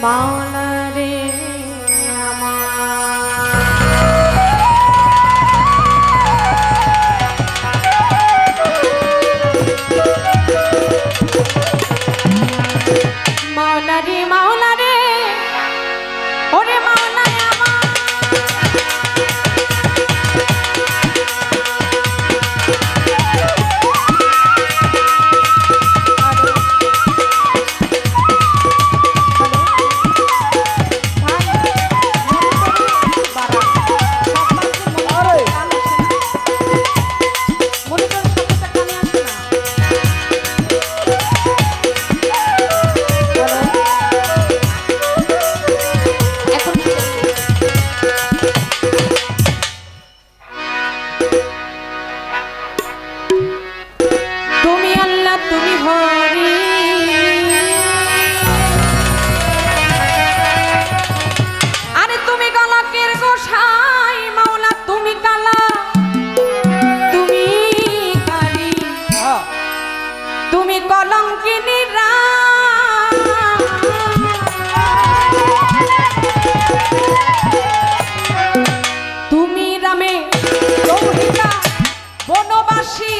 Maulare তুমি কলঙ্কিনী তুমি রামে বনবাসী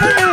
Yeah.